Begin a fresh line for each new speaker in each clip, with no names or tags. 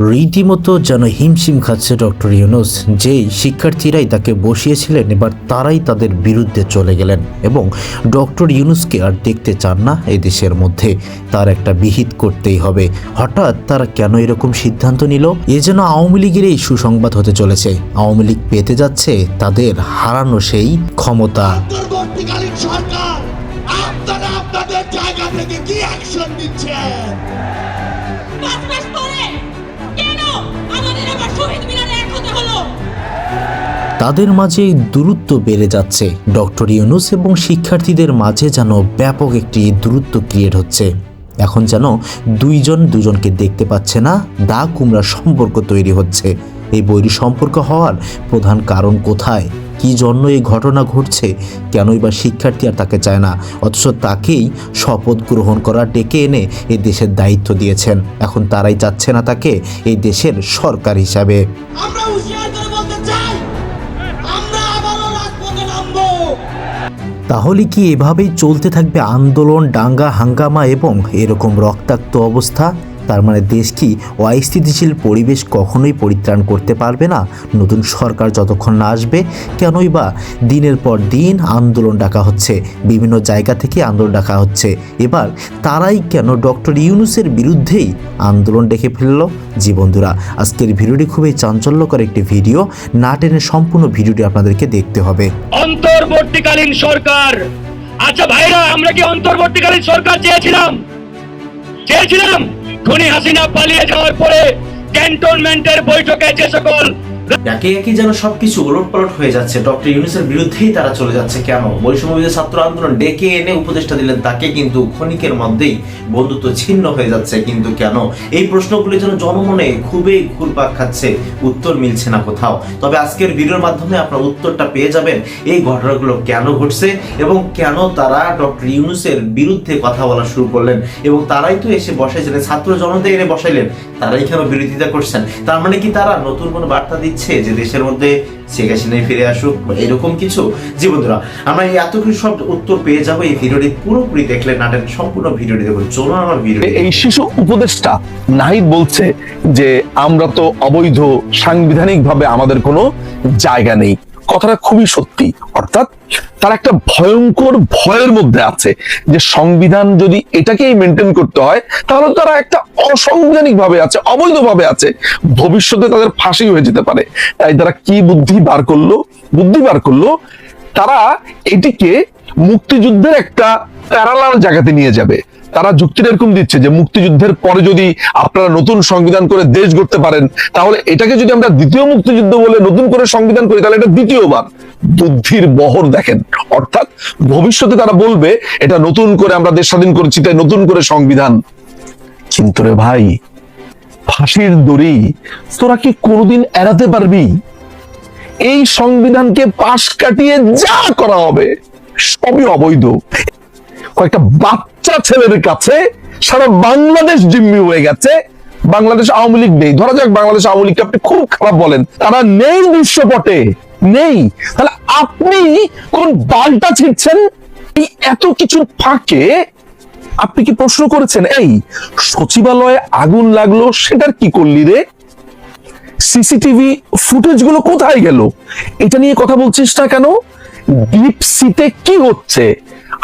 রীতিমতো যেন হিমশিম খাচ্ছে ডক্টর ইউনুস। যেই শিক্ষার্থীরাই তাকে বসিয়েছিলেন, এবার তারাই তাদের বিরুদ্ধে চলে গেলেন এবং ডক্টর ইউনুসকে আর দেখতে চান না দেশের মধ্যে। তার একটা বিহিত করতেই হবে। হঠাৎ তারা কেন এরকম সিদ্ধান্ত নিল? এ যেন আওয়ামী লীগের এই সুসংবাদ হতে চলেছে। আওয়ামী লীগ পেতে যাচ্ছে তাদের হারানো সেই ক্ষমতা। তাদের মাঝে এই দূরত্ব বেড়ে যাচ্ছে। ডক্টর ইউনুস এবং শিক্ষার্থীদের মাঝে যেন ব্যাপক একটি দূরত্ব ক্রিয়েট হচ্ছে। এখন যেন দুইজন দুজনকে দেখতে পাচ্ছে না, দা কুমড়া সম্পর্ক তৈরি হচ্ছে। এই বৈরী সম্পর্ক হওয়ার প্রধান কারণ কোথায়? কি জন্য এই ঘটনা ঘটছে? কেনই বা শিক্ষার্থী আর তাকে চায় না, অথচ তাকেই শপথ গ্রহণ করা ডেকে এনে এই দেশের দায়িত্ব দিয়েছেন। এখন তারাই চাচ্ছে না তাকে এই দেশের সরকার হিসাবে। তাহলে কি এভাবেই চলতে থাকবে আন্দোলন ডাঙ্গা হাঙ্গামা এবং এরকম রক্তাক্ত অবস্থা? তার মানে দেশ কি অস্থিতিশীল পরিবেশ কখনোই পরিত্রাণ করতে পারবে না? নতুন সরকার যতক্ষণ না আসবে, কেনই বা দিনের পর দিন আন্দোলন ডাকা হচ্ছে, বিভিন্ন জায়গা থেকে আন্দোলন ডাকা হচ্ছে। এবার তারাই কেন ডক্টর ইউনুসের বিরুদ্ধেই আন্দোলন ডেকে ফেলল? জি বন্ধুরা, আজকের ভিডিওটি খুবই চাঞ্চল্যকর একটি ভিডিও। না টেনে সম্পূর্ণ ভিডিওটি আপনাদেরকে দেখতে হবে।
অন্তর্বর্তীকালীন সরকার! আচ্ছা ভাইরা, আমরা কি অন্তর্বর্তীকালীন সরকার চেয়েছিলাম? চেয়েছিলাম? খুনি হাসিনা পালিয়ে যাওয়ার পরে ক্যান্টনমেন্টের বৈঠকে যে সকল
একে একে যেন সবকিছু উলটপালট হয়ে যাচ্ছে। ডক্টর ইউনুসের বিরুদ্ধেই তারা চলে যাচ্ছে কেন? বৈষম্য ছাত্র আন্দোলন ডেকে এনে উপদেষ্টা দিলেন, তাকে কিন্তু ক্ষণিকের মধ্যেই বন্ধুত্ব ছিন্ন হয়ে যাচ্ছে কিন্তু কেন? এই প্রশ্নগুলি যেন জনমনে খুবই ঘুরপাক খাচ্ছে, উত্তর মিলছে না কোথাও। তবে আজকের ভিডিওর মাধ্যমে আপনার উত্তরটা পেয়ে যাবেন, এই ঘটনাগুলো কেন ঘটছে এবং কেন তারা ডক্টর ইউনুসের বিরুদ্ধে কথা বলা শুরু করলেন এবং তারাই তো এসে বসাইছিলেন, ছাত্র জনতা এনে বসাইলেন, তারাই কেন বিরোধিতা করছেন? তার মানে কি তারা নতুন কোনো বার্তা দিচ্ছে? যে দেশের মধ্যে শেখ হাসিনাই ফিরে আসুক বা এরকম কিছু? জি বন্ধুরা আমরা এই এত কিছু সব উত্তর পেয়ে যাব। এই ভিডিওটি পুরোপুরি দেখলে নাটেন সম্পূর্ণ ভিডিওটি দেখুন। চলুন আমার ভিডিও
এই শিশু উপদেষ্টা নাহিদ বলছে যে আমরা তো অবৈধ সাংবিধানিক ভাবে আমাদের কোনো জায়গা নেই। কথাটা খুবই সত্যি। অর্থাৎ তার একটা ভয়ঙ্কর ভয়ের মধ্যে আছে যে সংবিধান যদি এটাকেই মেনটেন করতে হয়, তাহলে তারা একটা অসাংবিধানিক ভাবে আছে অবৈধ ভাবে আছে, ভবিষ্যতে তাদের ফাঁসি হয়ে যেতে পারে। তাই তারা কি বুদ্ধি বার করল? বুদ্ধি বার করল তারা এটিকে মুক্তিযুদ্ধের একটা প্যারালাল জায়গাতে নিয়ে যাবে। তারা যুক্তিটা এরকম দিচ্ছে যে মুক্তিযুদ্ধের পরে যদি আপনারা নতুন সংবিধান করে দেশ গড়তে পারেন, তাহলে এটাকে যদি আমরা দ্বিতীয় মুক্তিযুদ্ধ বলে নতুন করে সংবিধান করি, তাহলে এটা দ্বিতীয়বার। বুদ্ধির বহর দেখেন। অর্থাৎ ভবিষ্যতে তারা বলবে, এটা নতুন করে আমরা দেশ স্বাধীন করেছি, তাই নতুন করে সংবিধান। কিন্তু রে ভাই, ফাঁসির দড়ি তোরা কি কোনোদিন এড়াতে পারবি? এই সংবিধানকে পাশ কাটিয়ে যা করা হবে, সবই অবৈধ। কয়েকটা বাচ্চা ছেলের কাছে সারা বাংলাদেশ জিম্মি হয়ে গেছে। বাংলাদেশ আওয়ামী লীগ নেই। ধরা যাক বাংলাদেশ আওয়ামী লীগকে আপনি খুব খারাপ বলেন। তারা নেই দৃশ্যপটে। নেই। তাহলে আপনি কোন বালটা ছিটছেন এত কিছু ফাঁকে আপনি কি প্রশ্ন করেছেন, এই সচিবালয়ে আগুন লাগল, সেটার কি করলি রে? সিসিটিভি ফুটেজগুলো কোথায় গেল? এটা নিয়ে কথা বলছিস না কেন? ডিপ সিতে কি হচ্ছে?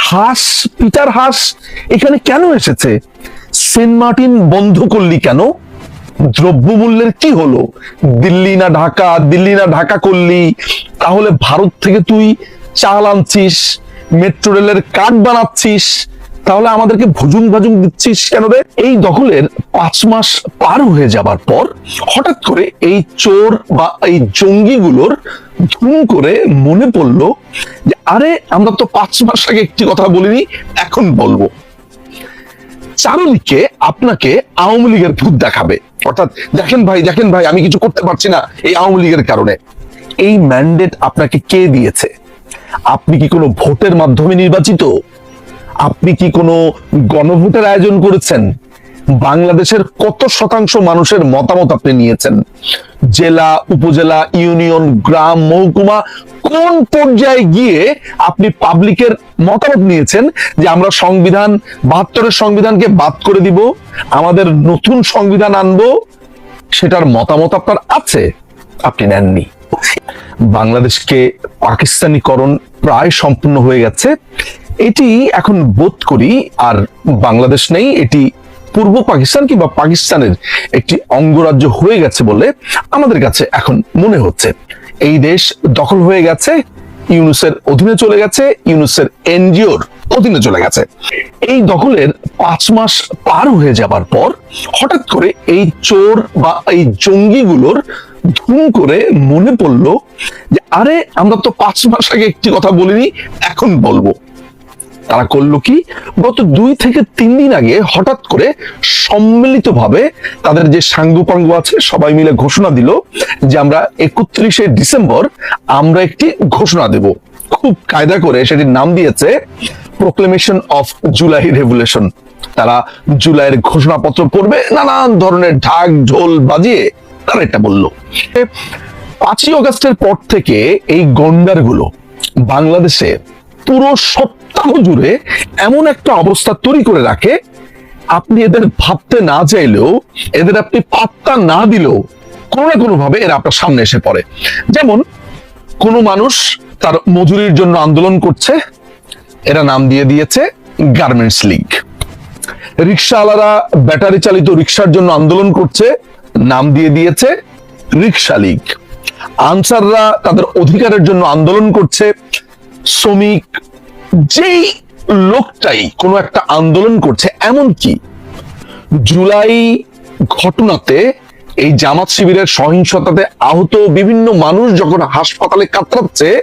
হাঁস, পিটার হাঁস এখানে কেন এসেছে? সেন্ট মার্টিন বন্ধ করলি কেন? দ্রব্যমূল্যের কি হলো? দিল্লি না ঢাকা? দিল্লি না ঢাকা করলি? তাহলে ভারত থেকে তুই চাল আনছিস, মেট্রো রেলের কার্ড বানাচ্ছিস তাহলে আমাদেরকে ভুজুং ভাজুং দিচ্ছিস কেন রে? এই দখলের পাঁচ মাস পার হয়ে যাবার পর হঠাৎ করে এই চোর বা এই জঙ্গিগুলোর ধুম করে মনে পড়ল যে, আরে, আমরা তো পাঁচ মাস আগে একটি কথা বলিনি, এখন বলব। চারুদিকে আপনাকে আওয়ামী লীগের ভূত দেখাবে। অর্থাৎ, দেখেন ভাই দেখেন ভাই, আমি কিছু করতে পারছি না এই আওয়ামী লীগের কারণে। এই ম্যান্ডেট আপনাকে কে দিয়েছে? আপনি কি কোনো ভোটের মাধ্যমে নির্বাচিত? আপনি কি কোনো গণভোটের আয়োজন করেছেন? বাংলাদেশের কত শতাংশ মানুষের মতামত আপনি নিয়েছেন? জেলা, উপজেলা, ইউনিয়ন, গ্রাম, মহকুমা, কোন পর্যায়ে গিয়ে আপনি পাবলিকের মতামত নিয়েছেন যে আমরা সংবিধান, বাহাত্তরের সংবিধানকে বাদ করে দিব, আমাদের নতুন সংবিধান আনব? সেটার মতামত আপনার আছে? আপনি নেননি। বাংলাদেশকে পাকিস্তানিকরণ প্রায় সম্পূর্ণ হয়ে গেছে। এটি এখন বোধ করি আর বাংলাদেশ নেই, এটি পূর্ব পাকিস্তান কিংবা পাকিস্তানের একটি অঙ্গরাজ্য হয়ে গেছে বলে আমাদের কাছে এখন মনে হচ্ছে। এই দেশ দখল হয়ে গেছে, ইউনুসের অধীনে চলে গেছে, ইউনুসের এনজিওর অধীনে চলে গেছে। এই দখলের পাঁচ মাস পার হয়ে যাবার পর হঠাৎ করে এই চোর বা এই জঙ্গিগুলোর ধুম করে মনে পড়ল যে, আরে, আমরা তো পাঁচ মাস আগে একটি কথা বলিনি, এখন বলব। তারা করল কি? গত দুই থেকে তিন দিন আগে হঠাৎ করে সম্মিলিতভাবে তাদের যে সাঙ্গুপাঙ্গ আছে, সবাই মিলে ঘোষণা দিল যে আমরা একত্রিশে ডিসেম্বর আমরা একটি ঘোষণা দেব। খুব কায়দা করে সেটির নাম দিয়েছে প্রোক্লেমেশন অফ জুলাই রেভুলেশন তারা জুলাইয়ের ঘোষণাপত্র পড়বে, নানান ধরনের ঢাক ঢোল বাজিয়ে তারা এটা বলল। পাঁচই অগস্টের পর থেকে এই গন্ডারগুলো বাংলাদেশে পুরো সপ্তাহ জুড়ে এমন একটা অবস্থা তৈরি করে রাখে, আপনি এদের ভাবতে না চাইলেও, এদের আপনি পাত্তা না দিলেও কোনো না কোনো ভাবে এরা আপনার সামনে এসে পড়ে। যেমন, কোনো মানুষ তার মজুরির জন্য আন্দোলন করছে, এরা নাম দিয়ে দিয়েছে গার্মেন্টস লীগ। রিক্সাওয়ালারা ব্যাটারি চালিত রিক্সার জন্য আন্দোলন করছে, নাম দিয়ে দিয়েছে রিক্সা লীগ। আনসাররা তাদের অধিকারের জন্য আন্দোলন করছে, শ্রমিক যেই লোকটাই কোনো একটা আন্দোলন করছে, এমন কি? জুলাই ঘটনাতে এই জামাত শিবিরের সহিংসতাতে আহত বিভিন্ন মানুষ যখন হাসপাতালে কাতরাচ্ছে,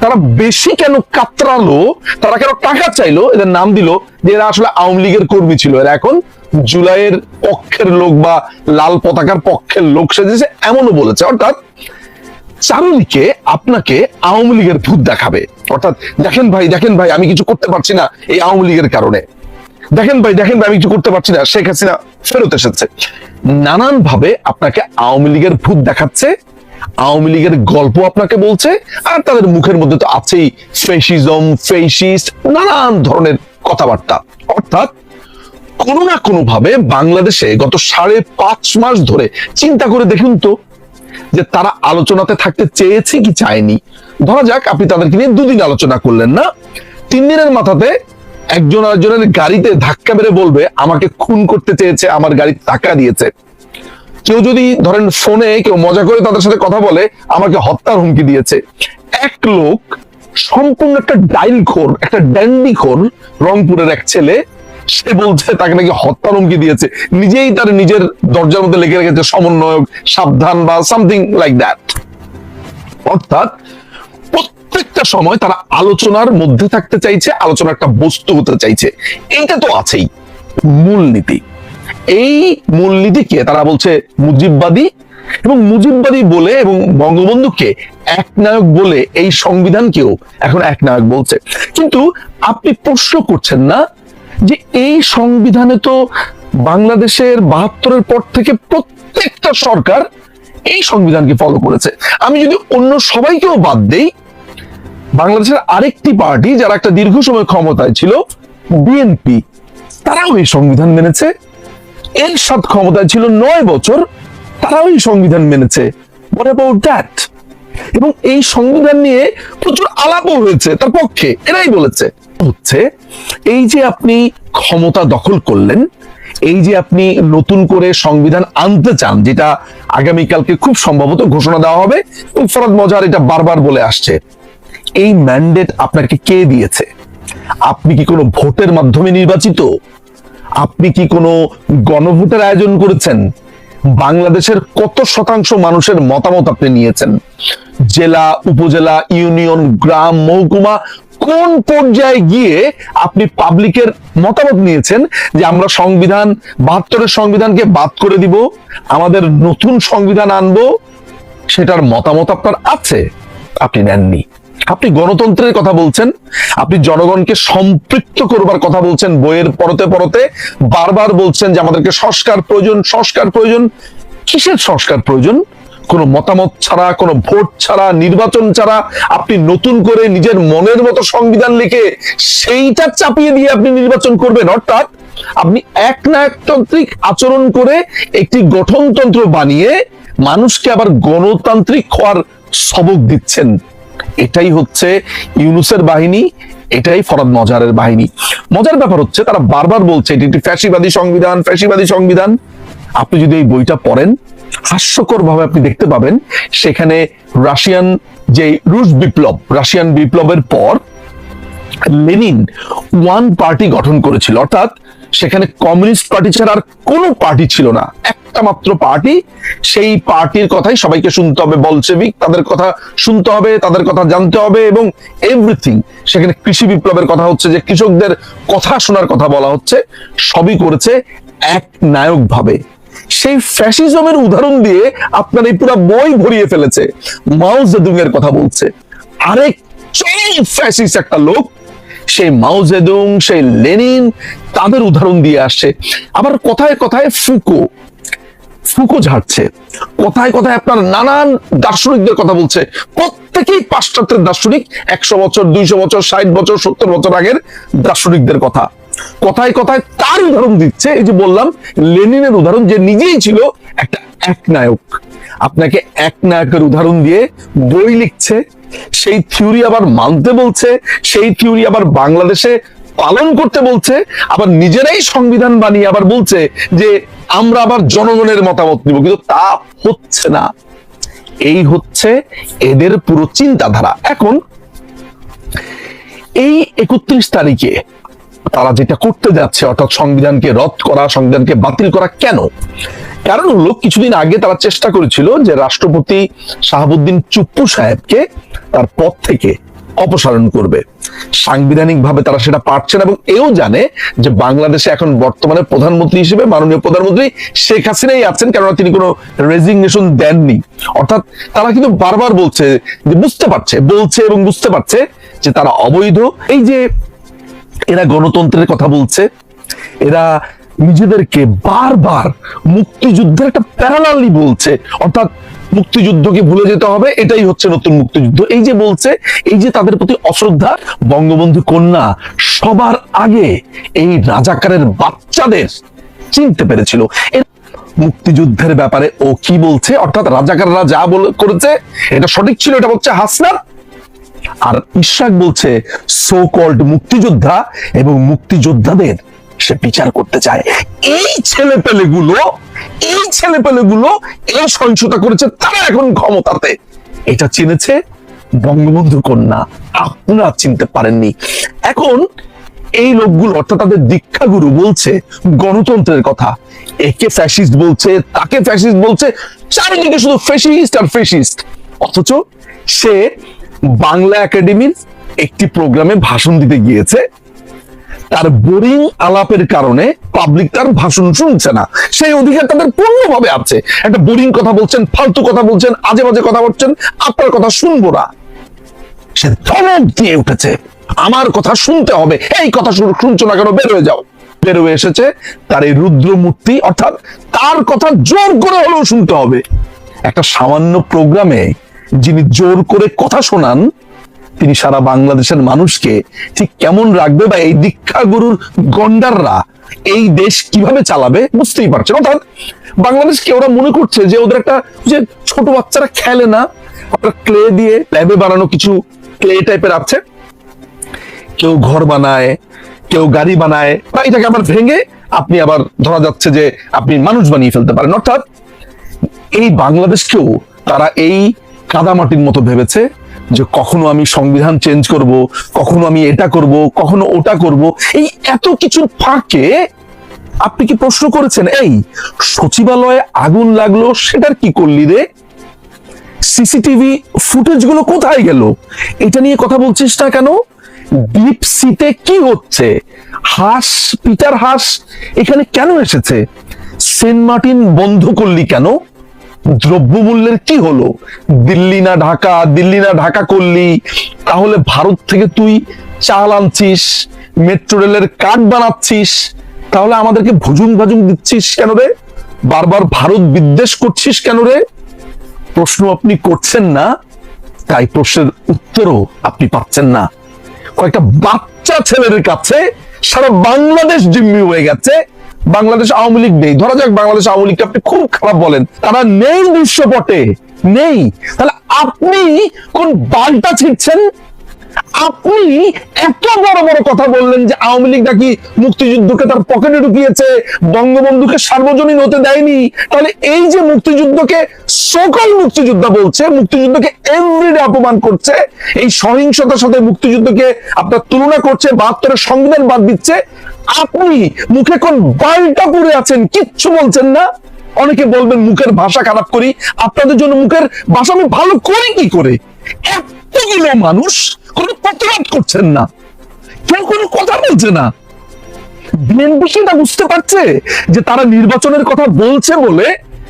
তারা বেশি কেন কাতরালো? তারা কেন টাকা চাইলো? এদের নাম দিল যে এরা আসলে আওয়ামী লীগের কর্মী ছিল। এরা এখন জুলাইয়ের পক্ষের লোক বা লাল পতাকার পক্ষের লোক সেজেছে, এমনও বলেছে। অর্থাৎ চারুদিকে আপনাকে আওয়ামী লীগের ভূত দেখাবে। অর্থাৎ, দেখেন ভাই দেখেন ভাই, আমি কিছু করতে পারছি না এই আওয়ামী লীগের কারণে। দেখেন ভাই দেখেন ভাই, আমি কিছু করতে পারছি না, শেখ হাসিনা ফেরত এসেছে। নানান ভাবে আপনাকে আওয়ামী লীগের ভূত দেখাচ্ছে, আওয়ামী লীগের গল্প আপনাকে বলছে, আর তাদের মুখের মধ্যে তো আছেই ফেসিজম ফেসিস্ট নানান ধরনের কথাবার্তা। অর্থাৎ, কোনো না কোনো ভাবে বাংলাদেশে গত সাড়ে পাঁচ মাস ধরে, চিন্তা করে দেখুন তো যে তারা আলোচনাতে থাকতে চেয়েছে কি চায়নি। ধরা যাক, আপনি তাদেরকে নিয়ে দুদিন আলোচনা করলেন না? তিন দিনের মাথাতে একজন আরেকজনের গাড়িতে ধাক্কা মেরে বলবে, আমাকে খুন করতে চেয়েছে, আমার গাড়ি টাকা দিয়েছে। কেউ যদি ধরেন ফোনে কেউ মজা করে তাদের সাথে কথা বলে, আমাকে হত্যার হুমকি দিয়েছে। এক লোক সম্পূর্ণ একটা ডাইল খোর একটা ড্যান্ডি খোর রংপুরের এক ছেলে সে বলছে, তাকে নাকি হত্যার হুমকি দিয়েছে। নিজেই তার নিজের দরজার মধ্যে লিখে রেখেছে, সমন্বয়ক, সাবধান বা সামথিং লাইক দ্যাট অর্থাৎ প্রত্যেকটা সময় তারা আলোচনার মধ্যে থাকতে চাইছে, আলোচনার একটা বস্তু হতে চাইছে। এইটা তো আছেই, মূলনীতি। এই মূলনীতিকে তারা বলছে মুজিববাদী এবং মুজিববাদী বলে এবং বঙ্গবন্ধুকে এক নায়ক বলে এই সংবিধানকেও এখন এক নায়ক বলছে। কিন্তু আপনি প্রশ্ন করছেন না যে এই সংবিধানে তো বাংলাদেশের বাহাত্তরের পর থেকে প্রত্যেকটা সরকার এই সংবিধানকে ফলো করেছে। আমি যদি অন্য সবাইকেও বাদ দেই, বাংলাদেশের আরেকটি পার্টি যারা একটা দীর্ঘ সময় ক্ষমতায় ছিল বিএনপি তারাও এই সংবিধান মেনেছে। এর সাত ক্ষমতায় ছিল নয় বছর, তারাও এই সংবিধান মেনেছে। অ্যাবাউট দ্যাট এবং এই সংবিধান নিয়ে প্রচুর আলাপও হয়েছে তার পক্ষে, এরাই বলেছে। হচ্ছে, এই যে আপনি ক্ষমতা দখল করলেন, এই যে আপনি নতুন করে সংবিধান আনতে চান, যেটা আগামীকালকে খুব সম্ভবত ঘোষণা দেওয়া হবে ফরাদ মজার এটা বারবার বলে আসছে, এই ম্যান্ডেট আপনাকে কে দিয়েছে? আপনি কি কোনো ভোটের মাধ্যমে নির্বাচিত? আপনি কি কোনো গণভোটের আয়োজন করেছেন? বাংলাদেশের কত শতাংশ মানুষের মতামত আপনি নিয়েছেন? জেলা, উপজেলা, ইউনিয়ন, গ্রাম, মহকুমা, কোন পর্যায়ে গিয়ে আপনি পাবলিকের মতামত নিয়েছেন যে আমরা সংবিধান বাহাত্তরের সংবিধানকে বাদ করে দিব, আমাদের নতুন সংবিধান আনব, সেটার মতামত আপনার আছে? আপনি নেননি। আপনি গণতন্ত্রের কথা বলছেন, আপনি জনগণকে সম্পৃক্ত করবার কথা বলছেন, বইয়ের পরতে পরতে, বারবার বলছেন যে আমাদেরকে সংস্কার প্রয়োজন সংস্কার প্রয়োজন। কিসের সংস্কার প্রয়োজন? কোনো মতামত ছাড়া, কোনো ভোট ছাড়া, নির্বাচন ছাড়া আপনি নতুন করে নিজের মনের মতো সংবিধান লিখে সেইটা চাপিয়ে দিয়ে আপনি নির্বাচন করবেন। অর্থাৎ আপনি এক নায়কতান্ত্রিক আচরণ করে একটি গঠনতন্ত্র বানিয়ে মানুষকে আবার গণতান্ত্রিক হওয়ার সবক দিচ্ছেন। এটাই হচ্ছে ইউনুসের বাহিনী, এটাই ফরাদ মজারের বাহিনী। মজার ব্যাপার হচ্ছে, তারা বারবার বলছে, এটি একটি ফ্যাসিবাদী সংবিধান ফ্যাসিবাদী সংবিধান। আপনি যদি এই বইটা পড়েন হাস্যকর ভাবে আপনি দেখতে পাবেন, সেখানে রাশিয়ান যে রুশ বিপ্লব, রাশিয়ান বিপ্লবের পর লেনিন ওয়ান পার্টি গঠন করেছিল। অর্থাৎ সেখানে কমিউনিস্ট পার্টি ছাড়া আর কোনো পার্টি ছিল না। একটা মাত্র পার্টি, সেই পার্টির কথাই সবাইকে শুনতে হবে। বলসেবিক তাদের কথা শুনতে হবে, তাদের কথা জানতে হবে এবং এভরিথিং সেখানে কৃষি বিপ্লবের কথা হচ্ছে যে কৃষকদের কথা শোনার কথা বলা হচ্ছে। সবই করেছে এক নায়ক ভাবে সেই ফ্যাসিজমের উদাহরণ দিয়ে আপনার এই পুরো বই ভরিয়ে ফেলেছে। মাও জেদুং এর কথা বলছে। আরেক চরম ফ্যাসিস্ট একটা লোক, সেই মাও জেদুং, সেই লেনিন, তাদের উদাহরণ দিয়ে আসছে। আবার কথায় কথায় ফুকো ফুকো ঝাড়ছে। কথায় কথায় আপনার নানান দার্শনিকদের কথা বলছে। প্রত্যেকেই পাশ্চাত্যের দার্শনিক, একশো বছর, দুইশো বছর, ষাট বছর, সত্তর বছর আগের দার্শনিকদের কথা। কথায় কথায় তার উদাহরণ দিচ্ছে। এই যে বললাম, লেনিনের উদাহরণ যে নিজেই ছিল একটা এক নায়ক আপনাকে এক নায়কের উদাহরণ দিয়ে বই লিখছে, সেই থিওরি আবার মানতে বলছে, সেই থিওরি আবার বাংলাদেশে পালন করতে বলছে, আবার নিজেরাই সংবিধান বানিয়ে আবার বলছে যে আমরা আবার জনগণের মতামত নিব। কিন্তু তা হচ্ছে না। এই হচ্ছে এদের পুরো চিন্তাধারা। এখন এই একত্রিশ তারিখে তারা যেটা করতে যাচ্ছে, অর্থাৎ সংবিধানকে রদ করা, সংবিধানকে বাতিল করা কেন? কারণ হলো, কিছুদিন আগে তারা চেষ্টা করেছিল যে রাষ্ট্রপতি শাহাবুদ্দিন চুপ্পু সাহেবকে তার পদ থেকে অপসারণ করবে। সাংবিধানিক ভাবে তারা সেটা পারছে না এবং এও জানে যে বাংলাদেশে এখন বর্তমানে প্রধানমন্ত্রী হিসেবে মাননীয় প্রধানমন্ত্রী শেখ হাসিনাই আছেন, কেননা তিনি কোনো রেজিগনেশন দেননি। অর্থাৎ তারা কিন্তু বারবার বলছে যে, বুঝতে পারছে, বলছে এবং বুঝতে পারছে যে তারা অবৈধ। এই যে এরা গণতন্ত্রের কথা বলছে। এরা নিজেদেরকে বারবার মুক্তিযুদ্ধের একটা প্যারালালি বলছে। অর্থাৎ মুক্তিযুদ্ধকে ভুলে যেতে হবে, এটাই হচ্ছে নতুন মুক্তিযুদ্ধ। এই যে বলছে, এই যে তাদের প্রতি অশ্রদ্ধা, বঙ্গবন্ধু কন্যা সবার আগে এই রাজাকারের বাচ্চাদের চিনতে পেরেছিল। মুক্তিযুদ্ধের ব্যাপারে ও কি বলছে? অর্থাৎ রাজাকাররা যা বলে করেছে, এটা সঠিক ছিল, এটা বলছে হাসনাত। আর ইশাক বলছে সো কল্ড মুক্তিযোদ্ধা এবং মুক্তিযোদ্ধাদের সে বিচার করতে চায়। এই ছেলে পেলেগুলো এই ছেলে পেলেগুলো এই সহিংসতা করেছে, তারা এখন ক্ষমতাতে। এটা চিনেছে বঙ্গবন্ধু কন্যা। আপনারা চিনতে পারেননি। এখন এই লোকগুলো, অর্থাৎ তাদের দীক্ষাগুরু বলছে গণতন্ত্রের কথা। একে ফ্যাসিস্ট বলছে, তাকে ফ্যাসিস্ট বলছে, চারিদিকে শুধু ফ্যাসিস্ট আর ফ্যাসিস্ট অথচ সে বাংলা একাডেমির একটি প্রোগ্রামে ভাষণ দিতে গিয়েছে। তার বোরিং আলাপের কারণে পাবলিক তার ভাষণ শুনছে না। সেই অধিকার তাদের পূর্ণভাবে আছে। একটা বোরিং কথা বলছেন, ফালতু কথা বলছেন আজে বাজে কথা বলছেন, আপনার কথা শুনব না। সে ধমক দিয়ে উঠেছে, আমার কথা শুনতে হবে। এই কথা শুন- শুনছো না কেন? বের হয়ে যাও। বের হয়ে এসেছে তার এই রুদ্র মূর্তি অর্থাৎ তার কথা জোর করে হলেও শুনতে হবে। একটা সামান্য প্রোগ্রামে যিনি জোর করে কথা শোনান, তিনি সারা বাংলাদেশের মানুষকে ঠিক কেমন রাখবে বা এই দীক্ষা গুরুর গন্ডাররা এই দেশ কীভাবে চালাবে বুঝতেই পারছেন। অর্থাৎ বাংলাদেশকে ওরা মনে করছে যে ওদের একটা যে ছোট বাচ্চারা খেলে না ক্লে দিয়ে ল্যাবে বানানো কিছু ক্লে টাইপের আছে। কেউ ঘর বানায়, কেউ গাড়ি বানায়, বা এটাকে আবার ভেঙে আপনি আবার ধরা যাচ্ছে যে আপনি মানুষ বানিয়ে ফেলতে পারেন। অর্থাৎ এই বাংলাদেশকেও তারা এই কাদামাটির মতো ভেবেছে যে কখনো আমি সংবিধান চেঞ্জ করব, কখনো আমি এটা করব, কখনো ওটা করব। এই এত কিছুর ফাঁকে আপনি কি প্রশ্ন করেছেন, এই সচিবালয়ে আগুন লাগল, সেটার কি করলি রে? সিসিটিভি ফুটেজগুলো কোথায় গেল? এটা নিয়ে কথা বলছিস না কেন? ডিপ সিতে কি হচ্ছে? হাঁস, পিটার হাঁস, এখানে কেন এসেছে? সেন্ট মার্টিন বন্ধ করলি কেন? দ্রব্যমূল্যের কি হলো? দিল্লি না ঢাকা? দিল্লি না ঢাকা করলি? তাহলে ভারত থেকে তুই চাল আনছিস, মেট্রো রেলের কার্ড বানাচ্ছিস, তাহলে আমাদেরকে ভুজুং ভাজুং দিচ্ছিস কেন রে? বারবার ভারত বিদ্বেষ করছিস কেন রে? প্রশ্ন আপনি করছেন না, তাই প্রশ্নের উত্তরও আপনি পাচ্ছেন না। কয়েকটা বাচ্চা ছেলেদের কাছে সারা বাংলাদেশ জিম্মি হয়ে গেছে। বাংলাদেশ আওয়ামী লীগ নেই। ধরা যাক বাংলাদেশ আওয়ামী লীগকে আপনি খুব খারাপ বলেন। তারা নেই বিশ্বপটে নেই। তাহলে আপনি কোন বালটা ছিটছেন আপনি এত বড় বড় কথা বললেন যে আওয়ামী লীগ নাকি মুক্তিযুদ্ধকে তার পকেটে ঢুকিয়েছে, বঙ্গবন্ধুকে সার্বজনীন হতে দেয়নি। তাহলে এই যে মুক্তিযুদ্ধকে সকল মুক্তিযোদ্ধা বলছে, মুক্তিযুদ্ধকে এভরিডে অপমান করছে, এই সহিংসতার সাথে মুক্তিযুদ্ধকে আপনার তুলনা করছে, বাহাত্তরের সংবিধান বাদ দিচ্ছে, আপনি মুখে কোন বালটা পড়ে আছেন, কিচ্ছু বলছেন না। অনেকে বলবেন মুখের ভাষা খারাপ করি, আপনাদের জন্য মুখের ভাষা আমি ভালো করি কি করে? এতগুলো মানুষ করছেন না। কেউ কোনো কথা বলছে না। বিএনপি সেটা বুঝতে পারছে যে তারা নির্বাচনের কথা বলছে বলে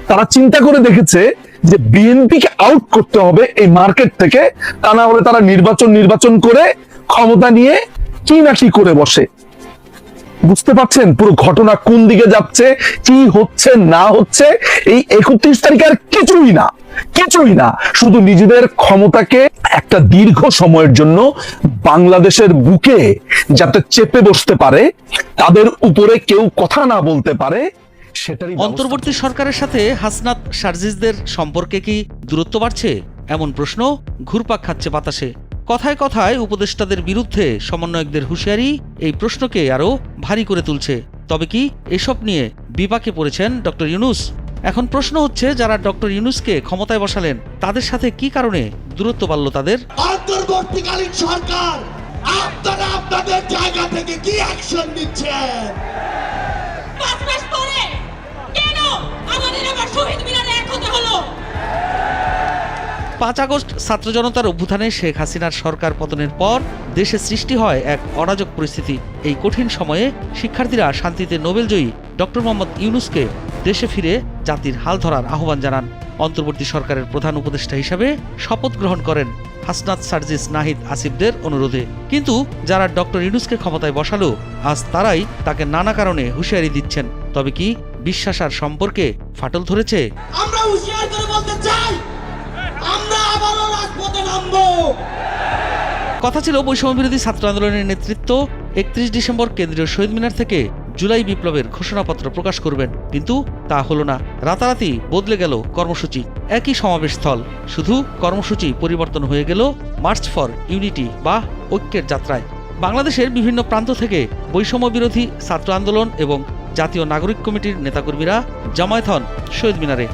তারা চিন্তা করে দেখেছে যে বিএনপিকে আউট করতে হবে এই মার্কেট থেকে। তা না হলে তারা নির্বাচন নির্বাচন করে ক্ষমতা নিয়ে কি না কি করে বসে। বুঝতে পারছেন পুরো ঘটনা কোন দিকে যাচ্ছে কি হচ্ছে না হচ্ছে? এই একত্রিশ তারিখ আর কিছুই না কিছুই না। শুধু নিজেদের ক্ষমতাকে একটা দীর্ঘ সময়ের জন্য বাংলাদেশের বুকে যাতে চেপে বসতে পারে তাদের উপরে কেউ কথা না বলতে পারে সেটারই
অন্তর্বর্তী সরকারের সাথে হাসনাত সার্জিসদের সম্পর্কে কি দূরত্ব বাড়ছে? এমন প্রশ্ন ঘুরপাক খাচ্ছে বাতাসে। কথায় কথায় উপদেষ্টাদের বিরুদ্ধে সমন্বয়কদের হুঁশিয়ারি এই প্রশ্নকে আরও ভারী করে তুলছে। তবে কি এসব নিয়ে বিপাকে পড়েছেন ডক্টর ইউনুস? এখন প্রশ্ন হচ্ছে যারা ডক্টর ইউনুসকে ক্ষমতায় বসালেন তাদের সাথে কি কারণে দূরত্ব বাড়ল তাদের?
অন্তর্বর্তীকালীন সরকার আপনারা আপনাদের জায়গা থেকে কি অ্যাকশন নিচ্ছেন?
পাঁচ
আগস্ট ছাত্র জনতার অভ্যুত্থানে শেখ হাসিনার সরকার পতনের পর দেশে সৃষ্টি হয় এক অরাজক পরিস্থিতি। এই কঠিন সময়ে শিক্ষার্থীরা শান্তিতে নোবেলজয়ী ডক্টর মোহাম্মদ ইউনুসকে দেশে ফিরে জাতির হাল ধরার আহ্বান জানান। অন্তর্বর্তী সরকারের প্রধান উপদেষ্টা হিসাবে শপথ গ্রহণ করেন হাসনাত সার্জিস নাহিদ আসিফদের অনুরোধে। কিন্তু যারা ডক্টর ইউনুসকে ক্ষমতায় বসালো, আজ তারাই তাকে নানা কারণে হুঁশিয়ারি দিচ্ছেন। তবে কি বিশ্বাস আর সম্পর্কে ফাটল ধরেছে?
আমরা হুঁশিয়ার করে বলতে চাই আমরা আবারও রাজপথে নামবো।
কথা ছিল বৈষম্য বিরোধী ছাত্র আন্দোলনের নেতৃত্ব। একত্রিশ ডিসেম্বর কেন্দ্রীয় শহীদ মিনার থেকে জুলাই বিপ্লবের ঘোষণাপত্র প্রকাশ করবেন। কিন্তু তা হলো না। রাতারাতি বদলে গেল কর্মসূচি। একই সমাবেশ স্থল শুধু কর্মসূচি পরিবর্তন হয়ে গেল মার্চ ফর ইউনিটি বা ঐক্যের যাত্রায়। বাংলাদেশের বিভিন্ন প্রান্ত থেকে বৈষম্য বিরোধী ছাত্র আন্দোলন এবং জাতীয় নাগরিক কমিটির নেতাকর্মীরা জামায়াত হন শহীদ মিনারে।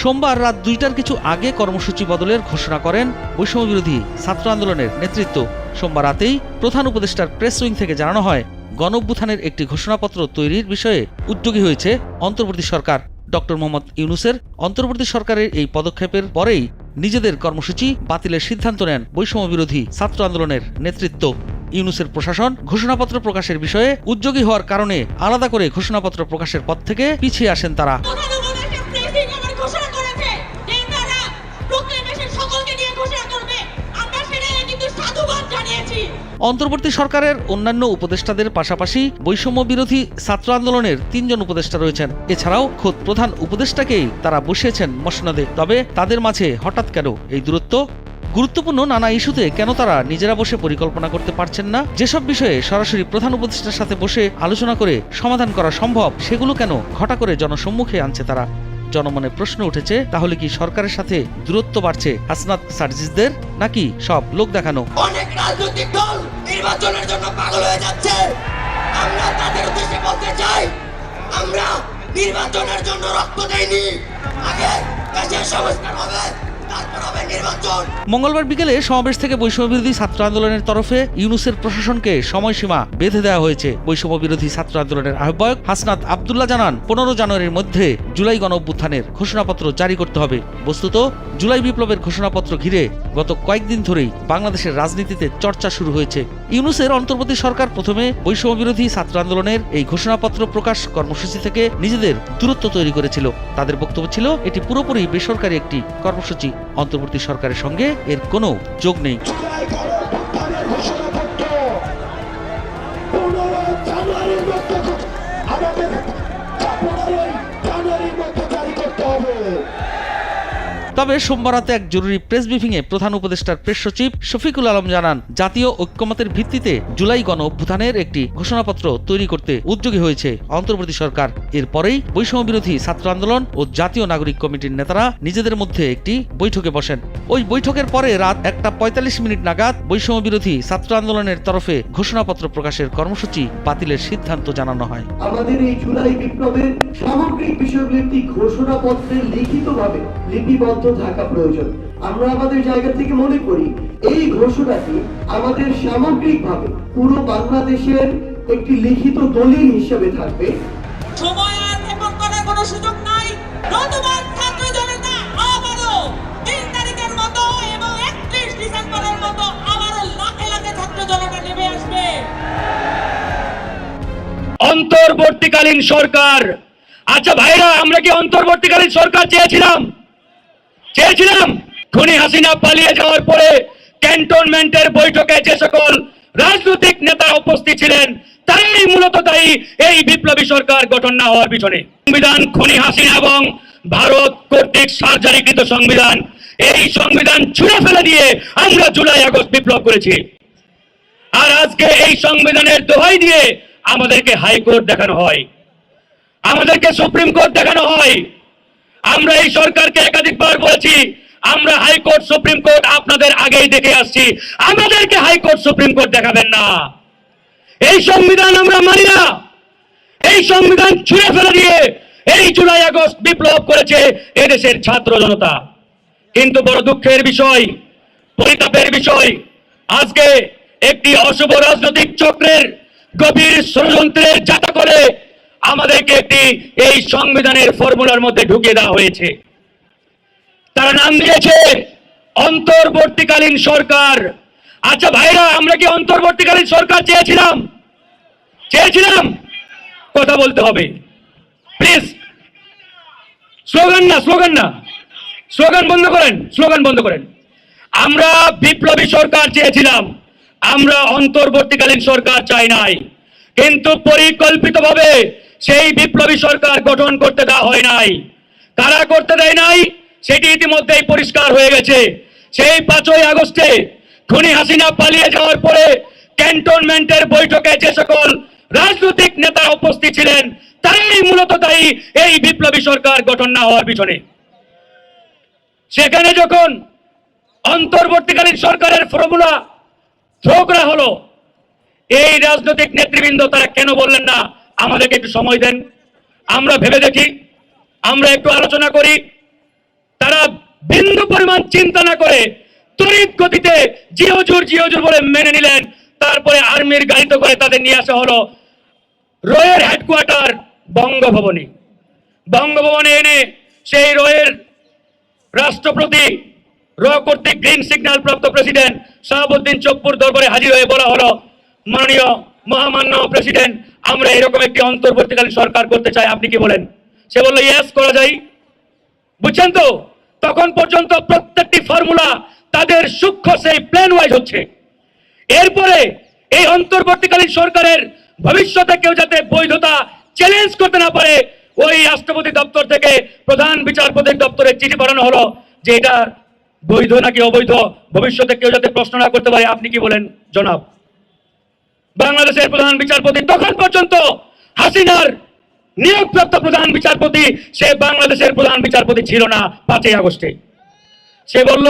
সোমবার রাত দুইটার কিছু আগে কর্মসূচি বদলের ঘোষণা করেন বৈষম্য বিরোধী ছাত্র আন্দোলনের নেতৃত্ব। সোমবার রাতেই প্রধান উপদেষ্টার প্রেস উইং থেকে জানানো হয়, গণঅভ্যুত্থানের একটি ঘোষণাপত্র তৈরির বিষয়ে উদ্যোগী হয়েছে অন্তর্বর্তী সরকার। ডক্টর মোহাম্মদ ইউনুসের অন্তর্বর্তী সরকারের এই পদক্ষেপের পরেই নিজেদের কর্মসূচি বাতিলের সিদ্ধান্ত নেন বৈষম্য বিরোধী ছাত্র আন্দোলনের নেতৃত্ব। ইউনুসের প্রশাসন ঘোষণাপত্র প্রকাশের বিষয়ে উদ্যোগী হওয়ার কারণে আলাদা করে ঘোষণাপত্র প্রকাশের পথ থেকে পিছিয়ে আসেন তারা। অন্তর্বর্তী সরকারের অন্যান্য উপদেষ্টাদের পাশাপাশি বৈষম্য বিরোধী ছাত্র আন্দোলনের তিনজন উপদেষ্টা রয়েছেন। এছাড়াও খোদ প্রধান উপদেষ্টাকেই তারা বসিয়েছেন মসনদে। তবে তাদের মাঝে হঠাৎ কেন এই দূরত্ব? গুরুত্বপূর্ণ নানা ইস্যুতে কেন তারা নিজেরা বসে পরিকল্পনা করতে পারছেন না? যেসব বিষয়ে সরাসরি প্রধান উপদেষ্টার সাথে বসে আলোচনা করে সমাধান করা সম্ভব, সেগুলো কেন ঘটা করে জনসম্মুখে আনছে তারা? জনমনে প্রশ্ন উঠেছে, তাহলে কি সরকারের সাথে দূরত্ব বাড়ছে হাসনাত সার্জিসদের, নাকি সব লোক দেখানো?
অনেক রাজনৈতিক দল নির্বাচনের জন্য পাগল হয়ে যাচ্ছে। আমরা তাদের উদ্দেশ্যে বলতে চাই, আমরা নির্বাচনের জন্য রক্ত দেইনি। আগে দেশের সংস্কার হবে।
মঙ্গলবার বিকেলে সমাবেশ থেকে বৈষম্যবিরোধী ছাত্র আন্দোলনের তরফে ইউনুসের প্রশাসনকে সময়সীমা বেঁধে দেওয়া হয়েছে। বৈষম্য বিরোধী ছাত্র আন্দোলনের আহ্বায়ক হাসনাত আবদুল্লাহ জানান, পনেরো জানুয়ারির মধ্যে জুলাই গণ অভ্যুত্থানের ঘোষণাপত্র জারি করতে হবে। বস্তুত, জুলাই বিপ্লবের ঘোষণাপত্র ঘিরে গত কয়েকদিন ধরেই বাংলাদেশের রাজনীতিতে চর্চা শুরু হয়েছে। ইউনুসের অন্তর্বর্তী সরকার প্রথমে বৈষম্য বিরোধী ছাত্র আন্দোলনের এই ঘোষণাপত্র প্রকাশ কর্মসূচি থেকে নিজেদের দূরত্ব তৈরি করেছিল। তাদের বক্তব্য ছিল, এটি পুরোপুরি বেসরকারি একটি কর্মসূচি। অন্তর্বর্তী সরকারের সঙ্গে এর কোনো যোগ নেই। তবে সোমবার রাতে এক জরুরি প্রেস ব্রিফিংয়ে প্রধান উপদেষ্টার প্রেস সচিব শফিকুল আলম জানান, জাতীয় ঐক্যমতের ভিত্তিতে জুলাই গণ অভ্যুত্থানের একটি ঘোষণাপত্র তৈরি করতে উদ্যোগী হয়েছে অন্তর্বর্তী সরকার। এরপরেই বৈষম্য বিরোধী ছাত্র আন্দোলন ও জাতীয় নাগরিক কমিটির নেতারা নিজেদের মধ্যে একটি বৈঠকে বসেন। ওই বৈঠকের পরে রাত একটা পঁয়তাল্লিশ মিনিট নাগাদ বৈষম্য বিরোধী ছাত্র আন্দোলনের তরফে ঘোষণাপত্র প্রকাশের কর্মসূচি বাতিলের সিদ্ধান্ত জানানো হয়।
আমাদের এই জুলাই বিপ্লবের সামগ্রিক বিষয়গুলো ঘোষণাপত্রে লিখিতভাবে, লিপিবদ্ধ থাকা প্রয়োজন। আমরা আমাদের জায়গা থেকে মনে করি এই ঘোষণাটি আমাদের সামগ্রিকভাবে পুরো বাংলাদেশের একটি লিখিত দলিল হিসেবে থাকবে।
সময় আর ক্ষেপণ করার কোনো সুযোগ নাই। নতুবা ছাত্র জনতা আবারও তিন তারিখের মতো এবং একত্রিশ ডিসেম্বরের মতো আবারও লাখে লাখে ছাত্র জনতা নেমে আসবে।
অন্তর্বর্তীকালীন সরকার। আচ্ছা ভাইরা আমরা কি অন্তর্বর্তীকালীন সরকার চেয়েছিলাম? চেয়েছিলাম খুনি হাসিনা পালিয়ে যাওয়ার পরে ক্যান্টনমেন্টের বৈঠকে যে সকল রাজনৈতিক নেতা উপস্থিত ছিলেন, তারাই মূলত দায়ী এই বিপ্লবী সরকার গঠন না হওয়ার পিছনে। সংবিধান খুনি হাসিনা এবং ভারত কর্তৃক সার্জারিকৃত সংবিধান, এই সংবিধান ছুঁড়ে ফেলে দিয়ে আমরা জুলাই আগস্ট বিপ্লব করেছি। আর আজকে এই সংবিধানের দোহাই দিয়ে আমাদেরকে হাইকোর্ট দেখানো হয়। আমাদেরকে সুপ্রিম কোর্ট দেখানো হয়। আমরা এই সরকারকে একাধিকবার বলেছি, আমরা হাইকোর্ট, সুপ্রিম কোর্ট আপনাদের আগেই দেখে আসছি। আমাদেরকে হাইকোর্ট, সুপ্রিম কোর্ট দেখাবেন না। এই সংবিধান আমরা মানি না। এই সংবিধান ছুঁড়ে ফেলে দিয়ে এই জুলাই আগস্ট বিপ্লব করেছে এদেশের ছাত্র জনতা। কিন্তু বড় দুঃখের বিষয়, পরিতাপের বিষয়, আজকে একটি অশুভ রাজনৈতিক চক্রের গভীর ষড়যন্ত্রের যাতা করে আমাদেরকে একটি এই সংবিধানের ফর্মুলার মধ্যে ঢুকিয়ে দেওয়া হয়েছে। তারা নাম দিয়েছে, অন্তর্বর্তীকালীন সরকার। আচ্ছা ভাইরা, আমরা কি অন্তর্বর্তীকালীন সরকার চেয়েছিলাম? চেয়েছিলাম? কথা বলতে হবে। প্লিজ স্লোগান না স্লোগান না। স্লোগান বন্ধ করেন স্লোগান বন্ধ করেন। আমরা বিপ্লবী সরকার চেয়েছিলাম। আমরা অন্তর্বর্তীকালীন সরকার চাই নাই। কিন্তু পরিকল্পিতভাবে সেই বিপ্লবী সরকার গঠন করতে দেওয়া হয় নাই। কারা করতে দেয় নাই, সেটি ইতিমধ্যেই পরিষ্কার হয়ে গেছে। সেই পাঁচই আগস্টে খুনি হাসিনা পালিয়ে যাওয়ার পরে ক্যান্টনমেন্টের বৈঠকে যে সকল রাজনৈতিক নেতা উপস্থিত ছিলেন, তারাই মূলত তাই এই বিপ্লবী সরকার গঠন না হওয়ার পিছনে। সেখানে যখন অন্তর্বর্তীকালীন সরকারের ফর্মুলা থ্রো করা হলো, এই রাজনৈতিক নেতৃবৃন্দ তারা কেন বললেন না? আমাদেরকে একটু সময় দেন। আমরা ভেবে দেখি, আমরা একটু আলোচনা করি। তারা বিন্দু পরিমাণ চিন্তা না করে তড়িৎ গতিতে জিওজুর জিওজুর বলে মেনে নিলেন। তারপরে আর্মির গাড়িতে করে তাদের নিয়ে আসা হলো রয়ের হেডকোয়ার্টার বঙ্গভবনে। বঙ্গভবনে এনে সেই রয়ের রাষ্ট্রপতি র কর্তৃক গ্রিন সিগন্যাল প্রাপ্ত প্রেসিডেন্ট শাহাবুদ্দিন চপ্পুর দরবারে হাজির হয়ে বলা হলো, মাননীয় মহামান্য প্রেসিডেন্ট আমরা এরকম একটি অন্তর্বর্তীকালীন সরকার করতে চাই, আপনি কি বলেন? সে বলল ইয়েস করা যায়। বুঝছেন তো? তখন পর্যন্ত প্রত্যেকটি ফর্মুলা তাদের সূক্ষ্ম, সেই প্ল্যান ওয়াইজ হচ্ছে। এরপরে এই অন্তর্বর্তীকালীন সরকারের ভবিষ্যতে কেউ যাতে বৈধতা চ্যালেঞ্জ করতে না পারে, ওই রাষ্ট্রপতি দপ্তর থেকে প্রধান বিচারপতির দপ্তরে চিঠি পাঠানো হলো যে এটা বৈধ নাকি অবৈধ, ভবিষ্যতে কেউ যাতে প্রশ্ন না করতে পারে, আপনি কি বলেন? জনাব। বাংলাদেশের প্রধান বিচারপতি তখন পর্যন্ত হাসিনার নিয়োগপ্রাপ্ত প্রধান বিচারপতি, সে বাংলাদেশের প্রধান বিচারপতি ছিল না পাঁচই আগস্টে। সে বলল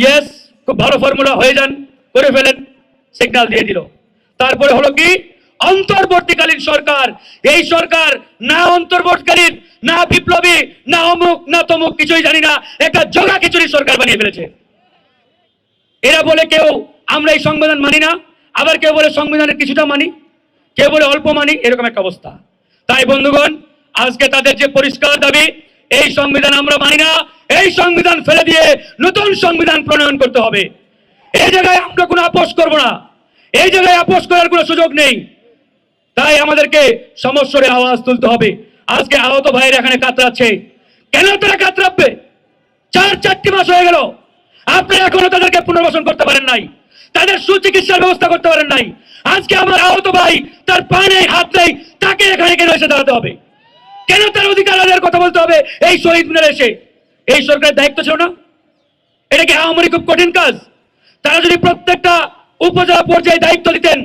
ইয়েস খুব ভালো ফর্মুলা হয়ে যান, করে ফেলেন সিগন্যাল দিয়ে দিল। তারপরে হলো কি? অন্তর্বর্তীকালীন সরকার, এই সরকার না অন্তর্বর্তীকালীন, না বিপ্লবী, না অমুক, না তমুক, কিছুই জানি না, একটা জগা খিচুড়ি সরকার বানিয়ে ফেলেছে। এরা বলে কেউ, আমরা এই সংবিধান মানি না। আবার কেউ বলে সংবিধানের কিছুটা মানি, কেউ বলে অল্প মানি, এরকম একটা অবস্থা। তাই বন্ধুগণ, আজকে তাদের যে পরিষ্কার দাবি, এই সংবিধান আমরা মানি না, এই সংবিধান ফেলে দিয়ে নতুন সংবিধান প্রণয়ন করতে হবে। এই জায়গায় আমরা কোনো আপোষ করব না। এই জায়গায় আপোষ করার কোনো সুযোগ নেই। তাই আমাদেরকে সমস্যারে আওয়াজ তুলতে হবে। আজকে আহত ভাইয়ের এখানে কাতরাচ্ছে। কেন তারা কাতরাবে? চার চারটি মাস হয়ে গেল। আপনারা এখনও তাদেরকে পুনর্বাসন করতে পারেন নাই। তাদের সুচিকিৎসার ব্যবস্থা করতে পারেন নাই। আজকে আমার আহত ভাই তার পা নেই, হাত নেই, তাকে এখানে কেন এসে দাঁড়াতে হবে? কেন তার অধিকার আদায়ের কথা বলতে হবে? এই শহীদ মিনারে এসে। এই সরকারের দায়িত্ব ছিল না? এটা কি আওয়ামী খুব কঠিন কাজ? তারা যদি প্রত্যেকটা উপজেলা পর্যায়ে দায়িত্ব দিতেন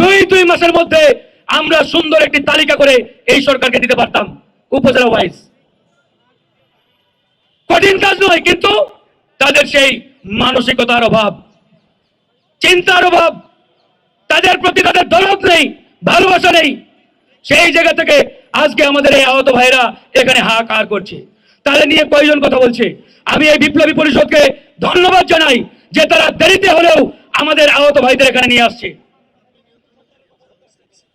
দুই দুই মাসের মধ্যে আমরা সুন্দর একটি তালিকা করে এই সরকারকে দিতে পারতাম, উপজেলা ওয়াইজ কঠিন কাজ নয়, কিন্তু তাদের সেই মানসিকতার অভাব। চিন্তার অভাব। তাদের প্রতি তাদের দরদ নেই, ভালোবাসা নেই। সেই জায়গা থেকে আজকে আমাদের এই আহত ভাইরা এখানে হাহাকার করছে। তাদের নিয়ে কয়জন কথা বলছে? আমি এই বিপ্লবী পরিষদকে ধন্যবাদ জানাই যে তারা দেরিতে হলেও আমাদের আহত ভাইদের এখানে নিয়ে আসছে।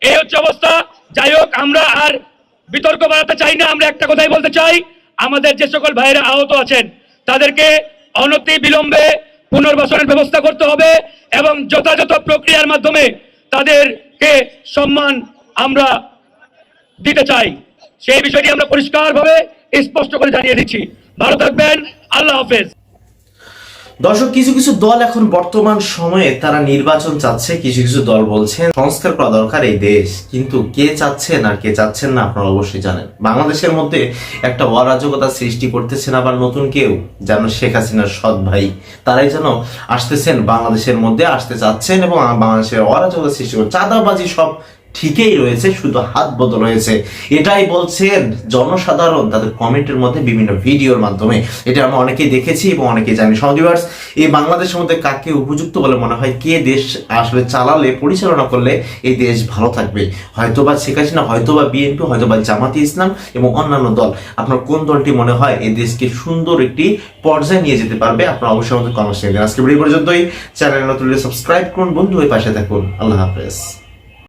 এই হচ্ছে অবস্থা। যাই হোক, আমরা আর বিতর্ক বাড়াতে চাই না। আমরা একটা কথাই বলতে চাই, আমাদের যে সকল ভাইরা আহত আছেন, তাদেরকে অনতি বিলম্বে পুনর্বাসনের ব্যবস্থা করতে হবে এবং যথাযথ প্রক্রিয়ার মাধ্যমে তাদেরকে সম্মান আমরা দিতে চাই। সেই বিষয়টি আমরা পরিষ্কারভাবে স্পষ্ট করে জানিয়ে দিচ্ছি। ভালো থাকবেন। আল্লাহ হাফেজ।
দর্শক, কিছু কিছু দল এখন বর্তমান সময়ে তারা নির্বাচন চাচ্ছে, কিছু কিছু দল বলছেন সংস্কার করা দরকার এই দেশ। কিন্তু কে চাচ্ছেন আর কে চাচ্ছেন না আপনারা অবশ্যই জানেন। বাংলাদেশের মধ্যে একটা অরাজকতা সৃষ্টি করতেছেন আবার নতুন কেউ, যেন শেখ হাসিনার সৎ ভাই। তারাই যেন আসতেছেন বাংলাদেশের মধ্যে, আসতে চাচ্ছেন এবং বাংলাদেশের অরাজকতা সৃষ্টি করছে চাঁদাবাজি সব ঠিকই রয়েছে, শুধু হাত বদল হয়েছে। এটাই বলছেন জনসাধারণ, তাদের কমেন্টের মধ্যে বিভিন্ন ভিডিওর মাধ্যমে। এটা আমরা অনেকেই দেখেছি এবং অনেকেই জানি। সহদিবার্স এই বাংলাদেশের মধ্যে কাকে উপযুক্ত বলে মনে হয়? কে দেশ আসলে চালালে, পরিচালনা করলে এই দেশ ভালো থাকবে? হয়তোবা শেখ হাসিনা, হয়তোবা বিএনপি, হয়তোবা জামাতি ইসলাম এবং অন্যান্য দল। আপনার কোন দলটি মনে হয় এই দেশকে সুন্দর একটি পর্যায়ে নিয়ে যেতে পারবে? আপনার অবশ্যই আমাদের দিন আজকে ভিডিও পর্যন্তই। চ্যানেল নতুন সাবস্ক্রাইব করুন। বন্ধু হয়ে পাশে থাকুন। আল্লাহ হাফেজ।